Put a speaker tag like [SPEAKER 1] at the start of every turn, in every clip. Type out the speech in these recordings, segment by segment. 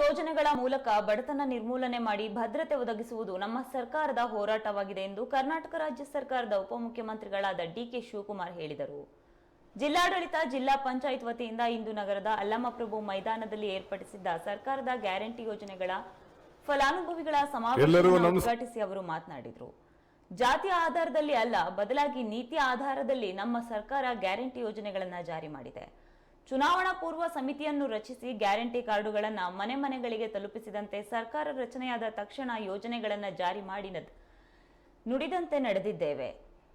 [SPEAKER 1] ಯೋಜನೆಗಳ ಮೂಲಕ ಬಡತನ ನಿರ್ಮೂಲನೆ ಮಾಡಿ ಭದ್ರತೆ ಒದಗಿಸುವುದು ನಮ್ಮ ಸರ್ಕಾರದ ಹೋರಾಟವಾಗಿದೆ ಎಂದು ಕರ್ನಾಟಕ ರಾಜ್ಯ ಸರ್ಕಾರದ ಉಪಮುಖ್ಯಮಂತ್ರಿಗಳಾದ ಡಿಕೆ ಶಿವಕುಮಾರ್ ಹೇಳಿದರು. ಜಿಲ್ಲಾಡಳಿತ ಜಿಲ್ಲಾ ಪಂಚಾಯತ್ ವತಿಯಿಂದ ಇಂದು ನಗರದ ಅಲ್ಲಮಪ್ರಭು ಮೈದಾನದಲ್ಲಿ ಏರ್ಪಡಿಸಿದ್ದ ಸರ್ಕಾರದ ಗ್ಯಾರಂಟಿ ಯೋಜನೆಗಳ ಫಲಾನುಭವಿಗಳ
[SPEAKER 2] ಸಮಾವೇಶವನ್ನು
[SPEAKER 1] ಸಮಾವೇಶ ಉದ್ಘಾಟಿಸಿ ಅವರು ಮಾತನಾಡಿದರು. ಜಾತಿಯ ಆಧಾರದಲ್ಲಿ ಅಲ್ಲ ಬದಲಾಗಿ ನೀತಿಯ ಆಧಾರದಲ್ಲಿ ನಮ್ಮ ಸರ್ಕಾರ ಗ್ಯಾರಂಟಿ ಯೋಜನೆಗಳನ್ನು ಜಾರಿ ಮಾಡಿದೆ. ಚುನಾವಣಾ ಪೂರ್ವ ಸಮಿತಿಯನ್ನು ರಚಿಸಿ ಗ್ಯಾರಂಟಿ ಕಾರ್ಡುಗಳನ್ನು ಮನೆ ಮನೆಗಳಿಗೆ ತಲುಪಿಸಿದಂತೆ ಸರ್ಕಾರ ರಚನೆಯಾದ ತಕ್ಷಣ ಯೋಜನೆಗಳನ್ನು ಜಾರಿ ಮಾಡಿ ನುಡಿದಂತೆ ನಡೆದಿದ್ದೇವೆ.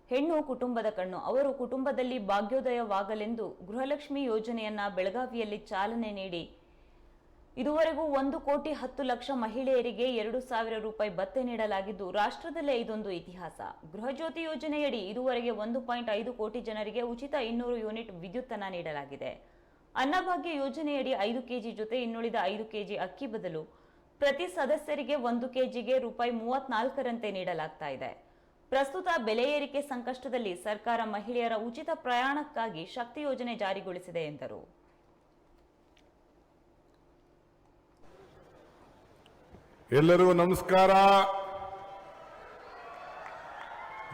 [SPEAKER 1] ಹೆಣ್ಣು ಕುಟುಂಬದ ಕಣ್ಣು, ಅವರು ಕುಟುಂಬದಲ್ಲಿ ಭಾಗ್ಯೋದಯವಾಗಲೆಂದು ಗೃಹಲಕ್ಷ್ಮಿ ಯೋಜನೆಯನ್ನ ಬೆಳಗಾವಿಯಲ್ಲಿ ಚಾಲನೆ ನೀಡಿ. ಇದುವರೆಗೂ ಒಂದು ಕೋಟಿ ಹತ್ತು ಲಕ್ಷ ಮಹಿಳೆಯರಿಗೆ ಎರಡು ಸಾವಿರ ರೂಪಾಯಿ ಭತ್ತೆ ನೀಡಲಾಗಿದ್ದು, ರಾಷ್ಟ್ರದಲ್ಲೇ ಇದೊಂದು ಇತಿಹಾಸ. ಗೃಹಜ್ಯೋತಿ ಯೋಜನೆಯಡಿ ಇದುವರೆಗೆ ಒಂದು ಪಾಯಿಂಟ್ ಐದು ಕೋಟಿ ಜನರಿಗೆ ಉಚಿತ ಇನ್ನೂರು ಯೂನಿಟ್ ವಿದ್ಯುತ್ತನ್ನು ನೀಡಲಾಗಿದೆ. ಅನ್ನಭಾಗ್ಯ ಯೋಜನೆಯಡಿ ಐದು ಕೆಜಿ ಜೊತೆ ಇನ್ನುಳಿದ ಐದು ಕೆಜಿ ಅಕ್ಕಿ ಬದಲು ಪ್ರತಿ ಸದಸ್ಯರಿಗೆ ಒಂದು ಕೆಜಿಗೆ ರೂಪಾಯಿ ಮೂವತ್ನಾಲ್ಕರಂತೆ ನೀಡಲಾಗ್ತಾ ಇದೆ. ಪ್ರಸ್ತುತ ಬೆಲೆ ಏರಿಕೆ ಸಂಕಷ್ಟದಲ್ಲಿ ಸರ್ಕಾರ ಮಹಿಳೆಯರ ಉಚಿತ ಪ್ರಯಾಣಕ್ಕಾಗಿ ಶಕ್ತಿ ಯೋಜನೆ ಜಾರಿಗೊಳಿಸಿದೆ ಎಂದರು.
[SPEAKER 2] ಎಲ್ಲರಿಗೂ ನಮಸ್ಕಾರ.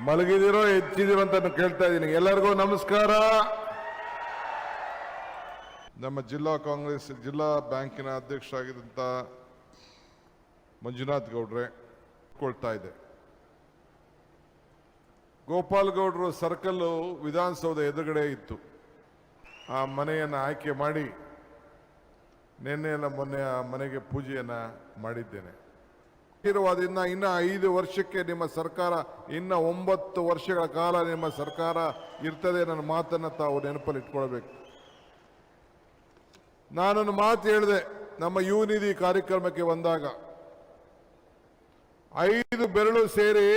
[SPEAKER 2] ಮಲಗಿದಿರೋ ಹೆಚ್ಚಿದಿರೋ ಅಂತ ಕೇಳ್ತಾ ಇದ್ದೀನಿ. ಎಲ್ಲರಿಗೂ ನಮಸ್ಕಾರ. ನಮ್ಮ ಜಿಲ್ಲಾ ಕಾಂಗ್ರೆಸ್, ಜಿಲ್ಲಾ ಬ್ಯಾಂಕಿನ ಅಧ್ಯಕ್ಷರಾಗಿದ್ದಂಥ ಮಂಜುನಾಥ್ ಗೌಡ್ರೆ ಕೊಳ್ತಾ ಇದೆ. ಗೋಪಾಲ್ ಗೌಡ್ರು ಸರ್ಕಲ್ಲು ವಿಧಾನಸೌಧ ಎದುರುಗಡೆ ಇತ್ತು. ಆ ಮನೆಯನ್ನು ಆಯ್ಕೆ ಮಾಡಿ ನಿನ್ನೆಯಲ್ಲ ಮೊನ್ನೆ ಆ ಮನೆಗೆ ಪೂಜೆಯನ್ನು ಮಾಡಿದ್ದೇನೆ. ಇನ್ನು ಇನ್ನು ಐದು ವರ್ಷಕ್ಕೆ ನಿಮ್ಮ ಸರ್ಕಾರ, ಇನ್ನು ಒಂಬತ್ತು ವರ್ಷಗಳ ಕಾಲ ನಿಮ್ಮ ಸರ್ಕಾರ ಇರ್ತದೆ ನನ್ನ ಮಾತನ್ನು ತಾವು ನೆನಪಲ್ಲಿ ಇಟ್ಕೊಳ್ಬೇಕು ನಾನೊಂದು ಮಾತು ಹೇಳಿದೆ, ನಮ್ಮ ಯುವ ನಿಧಿ ಕಾರ್ಯಕ್ರಮಕ್ಕೆ ಬಂದಾಗ. ಐದು ಬೆರಳು ಸೇರಿ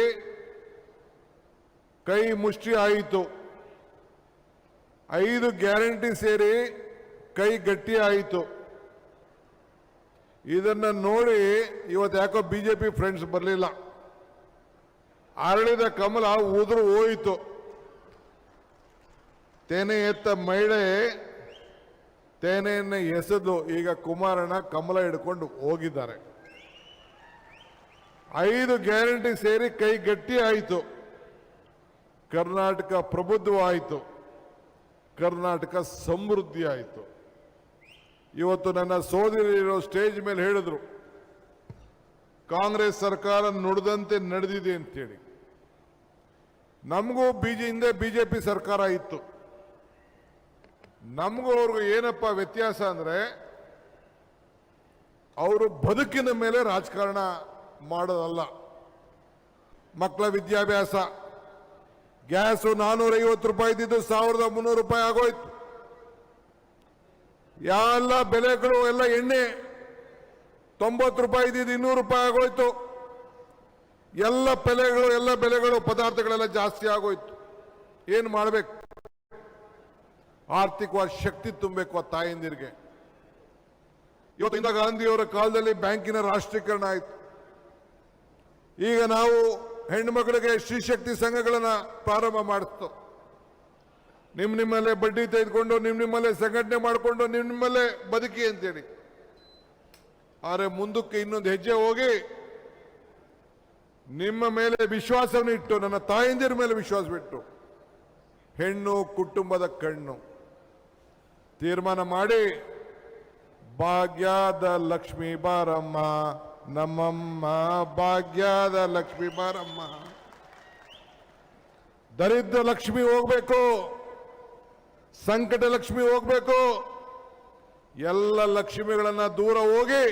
[SPEAKER 2] ಕೈ ಮುಷ್ಟಿ ಆಯಿತು. ಐದು ಗ್ಯಾರಂಟಿ ಸೇರಿ ಕೈ ಗಟ್ಟಿ ಆಯಿತು. ಇದನ್ನ ನೋಡಿ ಇವತ್ತು ಯಾಕೋ ಬಿಜೆಪಿ ಫ್ರೆಂಡ್ಸ್ ಬರಲಿಲ್ಲ. ಅರಳಿದ ಕಮಲ ಉದುರು ಹೋಯಿತು. ತೆನೆ ಎತ್ತ ಮಹಿಳೆ ತೆನೆಯನ್ನು ಎಸೆದು ಈಗ ಕುಮಾರಣ್ಣ ಕಮಲ ಹಿಡ್ಕೊಂಡು ಹೋಗಿದ್ದಾರೆ. ಐದು ಗ್ಯಾರಂಟಿ ಸೇರಿ ಕೈ ಗಟ್ಟಿ ಆಯಿತು. ಕರ್ನಾಟಕ ಪ್ರಬುದ್ಧವಾಯಿತು ಕರ್ನಾಟಕ ಸಮೃದ್ಧಿ ಆಯಿತು. ಇವತ್ತು ನನ್ನ ಸೋದರಿರೋ ಸ್ಟೇಜ್ ಮೇಲೆ ಹೇಳಿದ್ರು, ಕಾಂಗ್ರೆಸ್ ಸರ್ಕಾರ ನುಡಿದಂತೆ ನಡೆದಿದೆ ಅಂತೇಳಿ. ನಮಗೂ ಬಿಜೆ ಹಿಂದೆ ಬಿಜೆಪಿ ಸರ್ಕಾರ ಇತ್ತು. ನಮಗೂ ಅವ್ರಿಗೂ ಏನಪ್ಪ ವ್ಯತ್ಯಾಸ ಅಂದರೆ, ಅವರು ಬದುಕಿನ ಮೇಲೆ ರಾಜಕಾರಣ ಮಾಡೋದಲ್ಲ. ಮಕ್ಕಳ ವಿದ್ಯಾಭ್ಯಾಸ, ಗ್ಯಾಸು ನಾನ್ನೂರೈವತ್ತು ರೂಪಾಯಿ ಇದ್ದಿದ್ದು ಸಾವಿರದ ಮುನ್ನೂರು ರೂಪಾಯಿ ಆಗೋಯ್ತು. ಎಲ್ಲ ಬೆಲೆಗಳು, ಎಲ್ಲ ಎಣ್ಣೆ ತೊಂಬತ್ತು ರೂಪಾಯಿ ಇದ್ದಿದ್ದು ಇನ್ನೂರು ರೂಪಾಯಿ ಆಗೋಯ್ತು. ಎಲ್ಲ ಬೆಲೆಗಳು ಎಲ್ಲ ಬೆಲೆಗಳು, ಪದಾರ್ಥಗಳೆಲ್ಲ ಜಾಸ್ತಿ ಆಗೋಯ್ತು. ಏನು ಮಾಡಬೇಕು? ಆರ್ಥಿಕವಾಗಿ ಶಕ್ತಿ ತುಂಬಬೇಕು ಆ ತಾಯಂದಿರಿಗೆ. ಇವತ್ತು ಇಂದ ಗಾಂಧಿಯವರ ಕಾಲದಲ್ಲಿ ಬ್ಯಾಂಕಿನ ರಾಷ್ಟ್ರೀಕರಣ ಆಯಿತು. ಈಗ ನಾವು ಹೆಣ್ಣು ಮಕ್ಕಳಿಗೆ ಶ್ರೀಶಕ್ತಿ ಸಂಘಗಳನ್ನ ಪ್ರಾರಂಭ ಮಾಡಿಸ್ತು ನಿಮ್ಮ ನಿಮ್ಮಲ್ಲೇ ಬಡ್ಡಿ ತೆಗೆದುಕೊಂಡು ನಿಮ್ಮ ನಿಮ್ಮಲ್ಲೇ ಸಂಘಟನೆ ಮಾಡಿಕೊಂಡು ನಿಮ್ಮ ನಿಮ್ಮಲ್ಲೇ ಬದುಕಿ ಅಂತೇಳಿ. ಆದರೆ ಮುಂದಕ್ಕೆ ಇನ್ನೊಂದು ಹೆಜ್ಜೆ ಹೋಗಿ ನಿಮ್ಮ ಮೇಲೆ ವಿಶ್ವಾಸವನ್ನು ಇಟ್ಟು, ನನ್ನ ತಾಯಂದಿರ ಮೇಲೆ ವಿಶ್ವಾಸ ಬಿಟ್ಟು, ಹೆಣ್ಣು ಕುಟುಂಬದ ಕಣ್ಣು. ತೀರ್ಮಾನ ಮಾಡಿ. ಭಾಗ್ಯದ ಲಕ್ಷ್ಮೀ ಬಾರಮ್ಮ, ನಮ್ಮಮ್ಮ, ಭಾಗ್ಯದ ಲಕ್ಷ್ಮೀ ಬಾರಮ್ಮ. ದರಿದ್ರ ಲಕ್ಷ್ಮಿ ಹೋಗ್ಬೇಕು, ಸಂಕಟ ಲಕ್ಷ್ಮಿ ಹೋಗ್ಬೇಕು. ಎಲ್ಲ ಲಕ್ಷ್ಮಿಗಳನ್ನ ದೂರ ಹೋಗಿ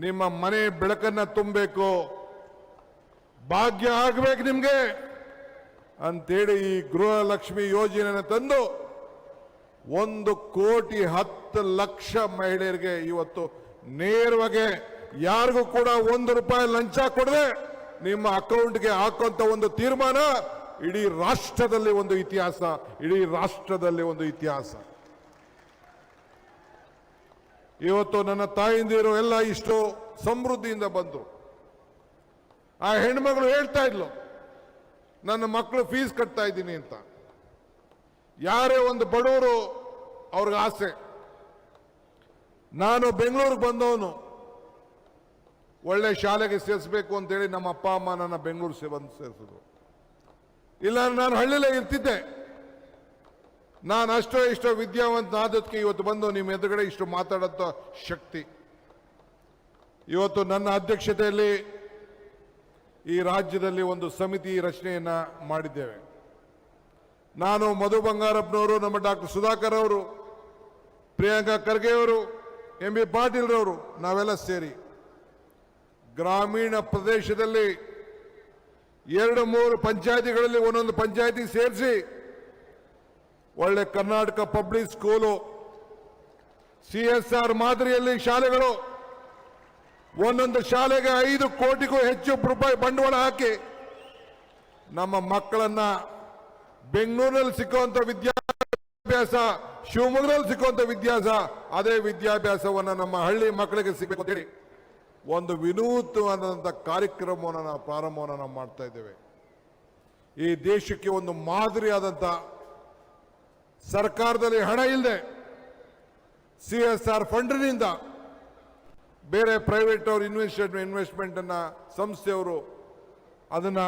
[SPEAKER 2] ನಿಮ್ಮ ಮನೆ ಬೆಳಕನ್ನ ತುಂಬಬೇಕು. ಭಾಗ್ಯ ಆಗ್ಬೇಕು ನಿಮ್ಗೆ. ಅಂತೇಳಿ ಈ ಗೃಹಲಕ್ಷ್ಮಿ ಯೋಜನೆಯನ್ನು ತಂದು ಒಂದು ಕೋಟಿ ಹತ್ತು ಲಕ್ಷ ಮಹಿಳೆಯರಿಗೆ ಇವತ್ತು ನೇರವಾಗಿ ಯಾರಿಗೂ ಕೂಡ ಒಂದು ರೂಪಾಯಿ ಲಂಚ ಕೊಡದೆ ನಿಮ್ಮ ಅಕೌಂಟ್ಗೆ ಹಾಕುವಂತ ಒಂದು ತೀರ್ಮಾನ ಇಡೀ ರಾಷ್ಟ್ರದಲ್ಲಿ ಒಂದು ಇತಿಹಾಸ, ಇಡೀ ರಾಷ್ಟ್ರದಲ್ಲಿ ಒಂದು ಇತಿಹಾಸ. ಇವತ್ತು ನನ್ನ ತಾಯಿಂದಿರು ಎಲ್ಲ ಇಷ್ಟು ಸಮೃದ್ಧಿಯಿಂದ ಬಂದರು. ಆ ಹೆಣ್ಮಗಳು ಹೇಳ್ತಾ ಇದ್ಲು, ನನ್ನ ಮಕ್ಕಳು ಫೀಸ್ ಕಟ್ತಾ ಇದ್ದೀನಿ ಅಂತ. ಯಾರೇ ಒಂದು ಬಡವರು ಅವ್ರಿಗೆ ಆಸೆ. ನಾನು ಬೆಂಗಳೂರಿಗೆ ಬಂದವನು. ಒಳ್ಳೆ ಶಾಲೆಗೆ ಸೇರಿಸಬೇಕು ಅಂತೇಳಿ ನಮ್ಮ ಅಪ್ಪ, ಅಮ್ಮ ನನ್ನ ಬೆಂಗಳೂರು ಸೇ ಬಂದು ಸೇರಿಸಿದ್ರು. ಇಲ್ಲ, ನಾನು ಹಳ್ಳಿಲೇ ಇರ್ತಿದ್ದೆ. ನಾನು ಅಷ್ಟೋ ಇಷ್ಟೋ ವಿದ್ಯಾವಂತ ಆದದಕ್ಕೆ ಇವತ್ತು ಬಂದು ನಿಮ್ಮ ಎದುರುಗಡೆ ಇಷ್ಟು ಮಾತಾಡೋಂಥ ಶಕ್ತಿ. ಇವತ್ತು ನನ್ನ ಅಧ್ಯಕ್ಷತೆಯಲ್ಲಿ ಈ ರಾಜ್ಯದಲ್ಲಿ ಒಂದು ಸಮಿತಿ ರಚನೆಯನ್ನು ಮಾಡಿದ್ದೇವೆ. ನಾನು ಮಧು ಬಂಗಾರಪ್ಪನವರು, ನಮ್ಮ ಡಾಕ್ಟರ್ ಸುಧಾಕರ್ ಅವರು, ಪ್ರಿಯಾಂಕಾ ಖರ್ಗೆ ಅವರು, ಎಂ ಬಿ ಪಾಟೀಲ್ರವರು ನಾವೆಲ್ಲ ಸೇರಿ ಗ್ರಾಮೀಣ ಪ್ರದೇಶದಲ್ಲಿ ಎರಡು ಮೂರು ಪಂಚಾಯಿತಿಗಳಲ್ಲಿ ಒಂದೊಂದು ಪಂಚಾಯತಿ ಸೇರಿಸಿ ಒಳ್ಳೆ Karnataka public school, C S R ಮಾದರಿಯಲ್ಲಿ ಶಾಲೆಗಳು, ಒಂದೊಂದು ಶಾಲೆಗೆ ಐದು ಕೋಟಿಗೂ ಹೆಚ್ಚು ರೂಪಾಯಿ ಬಂಡವಾಳ ಹಾಕಿ ನಮ್ಮ ಮಕ್ಕಳನ್ನ ಬೆಂಗಳೂರಿನಲ್ಲಿ ಸಿಕ್ಕುವಂತ ವಿದ್ಯಾಭ್ಯಾಸ, ಶಿವಮೊಗ್ಗದಲ್ಲಿ ಸಿಕ್ಕುವಂತ ವಿದ್ಯಾಭ್ಯಾಸ ಅದೇ ವಿದ್ಯಾಭ್ಯಾಸವನ್ನ ನಮ್ಮ ಹಳ್ಳಿ ಮಕ್ಕಳಿಗೆ ಸಿಗಬೇಕು ಅಂತೇಳಿ ಒಂದು ವಿನೂತವಾದಂಥ ಕಾರ್ಯಕ್ರಮವನ್ನು ನಾವು ಪ್ರಾರಂಭವನ್ನು ನಾವು ಮಾಡ್ತಾ ಇದ್ದೇವೆ. ಈ ದೇಶಕ್ಕೆ ಒಂದು ಮಾದರಿಯಾದಂಥ ಸರ್ಕಾರದಲ್ಲಿ ಹಣ ಇಲ್ಲದೆ ಸಿ ಎಸ್ ಆರ್ ಫಂಡ್ನಿಂದ ಬೇರೆ ಪ್ರೈವೇಟ್ ಅವರು ಇನ್ವೆಸ್ಟ್ ಇನ್ವೆಸ್ಟ್ಮೆಂಟ್ ಅನ್ನ ಸಂಸ್ಥೆಯವರು ಅದನ್ನ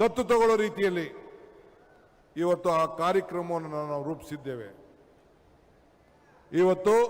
[SPEAKER 2] ದತ್ತು ತಗೊಳ್ಳೋ ರೀತಿಯಲ್ಲಿ ಇವತ್ತು ಆ ಕಾರ್ಯಕ್ರಮವನ್ನು ನಾವು ರೂಪಿಸಿದ್ದೇವೆ. ಇವತ್ತು